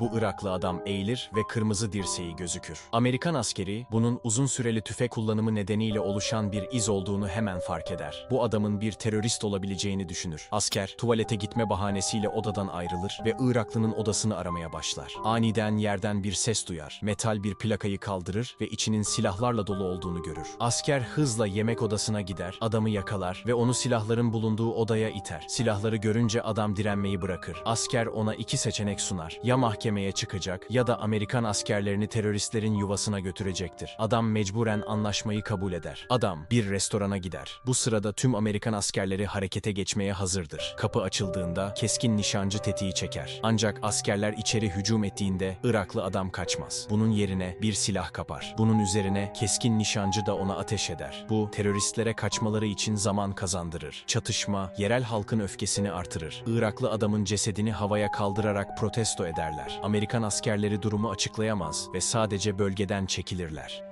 Bu Iraklı adam eğilir ve kırmızı dirseği gözükür. Amerikan askeri bunun uzun süreli tüfek kullanımı nedeniyle oluşan bir iz olduğunu hemen fark eder. Bu adamın bir terörist olabileceğini düşünür. Asker tuvalete gitme bahanesiyle odadan ayrılır ve Iraklının odasını aramaya başlar. Aniden yerden bir ses duyar. Metal bir plakayı kaldırır ve içinin silahlarla dolu olduğunu görür. Asker hızla yemek odasına gider, adamı yakalar ve onu silahların bulunduğu odaya iter. Silahları görünce adam direnmeyi bırakır. Asker ona iki seçenek sunar. Ya mahkemeye çıkacak ya da Amerikan askerlerini teröristlerin yuvasına götürecektir. Adam mecburen anlaşmayı kabul eder. Adam bir restorana gider. Bu sırada tüm Amerikan askerleri harekete geçmeye hazırdır. Kapı açıldığında keskin nişancı tetiği çeker. Ancak askerler içeri hücum ettiğinde Iraklı adam kaçmaz. Bunun yerine bir silah kapar. Bunun üzerine keskin nişancı da ona ateş eder. Bu teröristlere kaçmaları için zaman kazandırır. Çatışma yerel halkın öfkesini artırır. Iraklı adamın cesedini havaya kaldırarak protesto ederler. Amerikan askerleri durumu açıklayamaz ve sadece bölgeden çekilirler.